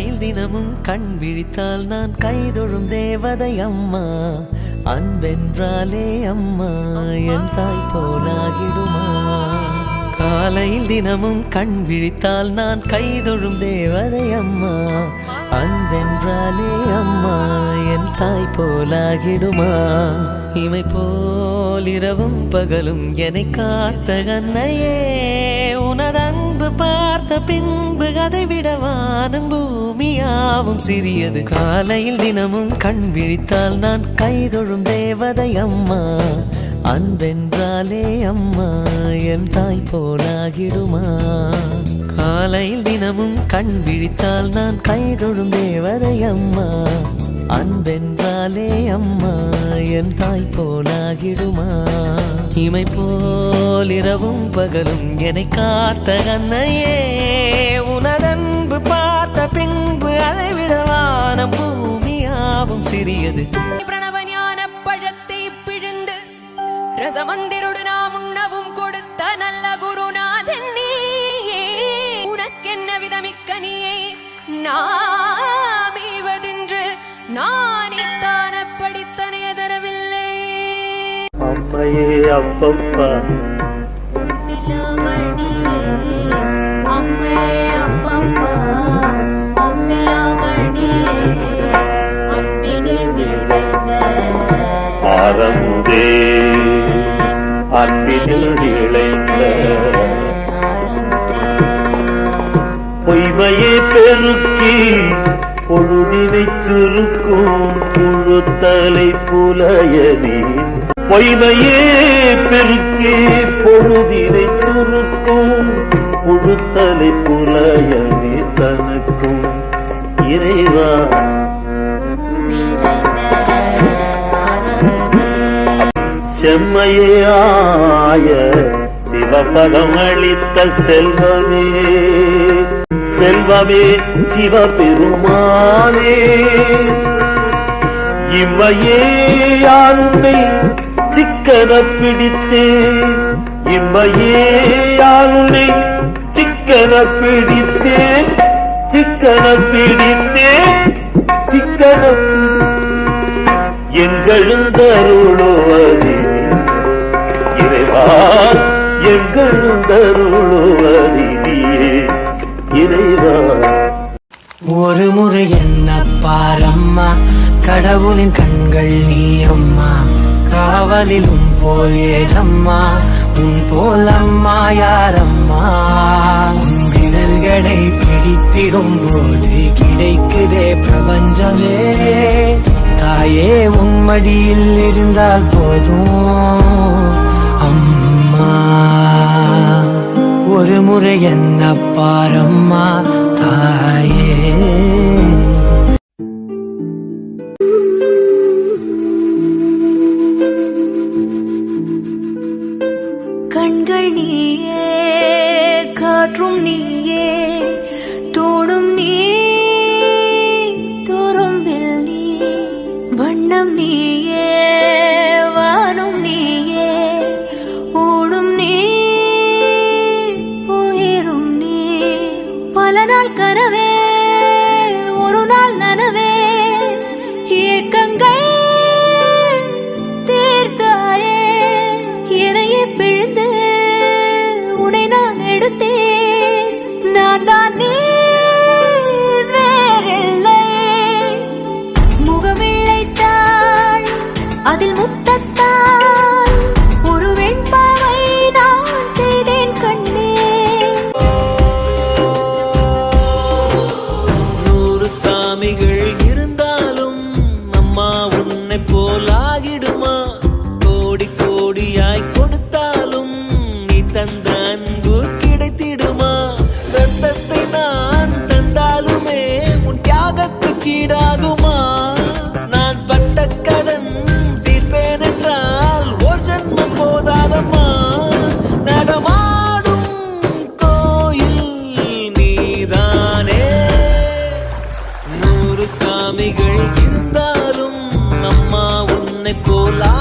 காலையில் தினமும் கண் விழித்தால் நான் கைதொழும் தேவதை அம்மா. அன்பென்றாலே அம்மா என் தாய் போலாகிடுமா. காலையில் தினமும் கண் விழித்தால் நான் கைதொழும் தேவதை அம்மா. அன்பென்றாலே அம்மா என் தாய் போலாகிடுமா. இமை போல் இரவும் பகலும் என்னை காத்த கண்ணையே உனது பார்த்த பின்பு அதை விட வானம் பூமியாவும் சிறியது. காலையில் தினமும் கண் விழித்தால் நான் கைதொழும் தேவதை அம்மா. அன்பென்றாலே அம்மா என் தாய் போலாகிடுமா? காலையில் தினமும் கண் விழித்தால் நான் கைதொழும் தேவதை அம்மா. அன்பென்ற வந்தாலே அம்மா என் தாய் போலாகிடுமா? இமை போல் இரவும் பகலும் என்னை காத்த கண்ணையே உனதன்பு பார்த்த பின்பு அதை விடவான பூமியாவும் சிறியது. பிரணவஞான பழத்தை பிழிந்து ரசமந்திரோடு நாம் உண்ணவும் கொடுத்த நல்ல குருநாதன் நீ உனக்கென்ன விதமிக்க நீயே? நான் அப்பப்பா ஆரமுதே அன்பினில் இழைந்த பொய்மையை பெருக்கி பொழுதினை சுருக்கும் புழுத்தலை புலையனே. பொய்மையே பெருக்கி பொழுதினை சுருக்கும். புழுத்தலை புலையனே தனக்கும். இறைவா. செம்மையே ஆய சிவபதம் அளித்த செல்வமே. செல்வமே சிவபெருமானே. இம்மையே யாருமே சிக்கன பிடித்தேன் இம்மையே யாருனை சிக்கன பிடித்தேன் சிக்கன பிடித்தேன் சிக்கன பிடித்தேன் எங்களுந்தருளுவதே இறைவா எங்களுந்தருளுவதினியே இறைவா. ஒரு முறை என்ன பாரம்மா கடவுளின் கண்கள் நீ அம்மா. காவலில் உன் போல் ஏதம்மா? உன் போல் அம்மா யாரம்மா? உன் விரல்களை பிடித்திடும் போது கிடைக்குதே பிரபஞ்சமே. தாயே உம்மடியில் இருந்தால் போதும். அம்மா ஒரு முறை என்ன பாரம்மா தாயே. கண்கள் நீயே காற்றும் நீயே தோடும் நீ துரும்பில் நீ வண்ணம் நீயே வானும் நீயே ஓடும் நீ உயிரும் நீ. பல நாள் கனவே போலாகிடும் me por